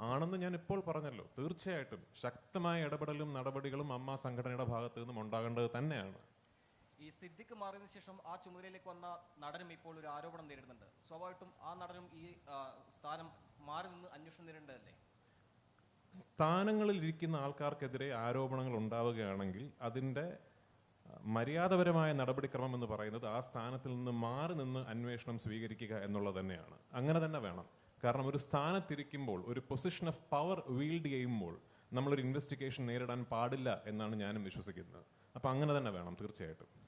ആണെന്ന് ഞാൻ ഇപ്പോൾ പറഞ്ഞല്ലോ. തീർച്ചയായിട്ടും ശക്തമായ ഇടപെടലും നടപടികളും അമ്മ സംഘടനയുടെ ഭാഗത്തു നിന്നും ഉണ്ടാകേണ്ടത് തന്നെയാണ്. ഈ സിദ്ധിക്ക് മാറിയതിനു ശേഷം ആ ചുമതലയിലേക്ക് വന്ന നടനും ഇപ്പോൾ ഒരു ആരോപണം നേരിടുന്നുണ്ട്. സ്വാഭാവികമായിട്ടും ആ നടനും ഈ സ്ഥാനം മാറി നിന്ന് അന്വേഷണം നേരിടേണ്ടതല്ലേ? സ്ഥാനങ്ങളിൽ ഇരിക്കുന്ന ആൾക്കാർക്കെതിരെ ആരോപണങ്ങൾ ഉണ്ടാവുകയാണെങ്കിൽ അതിന്റെ മര്യാദപരമായ നടപടിക്രമം എന്ന് പറയുന്നത് ആ സ്ഥാനത്തിൽ നിന്ന് മാറി നിന്ന് അന്വേഷണം സ്വീകരിക്കുക എന്നുള്ളത് തന്നെയാണ്. അങ്ങനെ തന്നെ വേണം. കാരണം ഒരു സ്ഥാനത്തിരിക്കുമ്പോൾ ഒരു പൊസിഷൻ ഓഫ് പവർ വീൽഡ് ചെയ്യുമ്പോൾ നമ്മളൊരു ഇൻവെസ്റ്റിഗേഷൻ നേരിടാൻ പാടില്ല എന്നാണ് ഞാനും വിശ്വസിക്കുന്നത്. അപ്പം അങ്ങനെ തന്നെ വേണം തീർച്ചയായിട്ടും.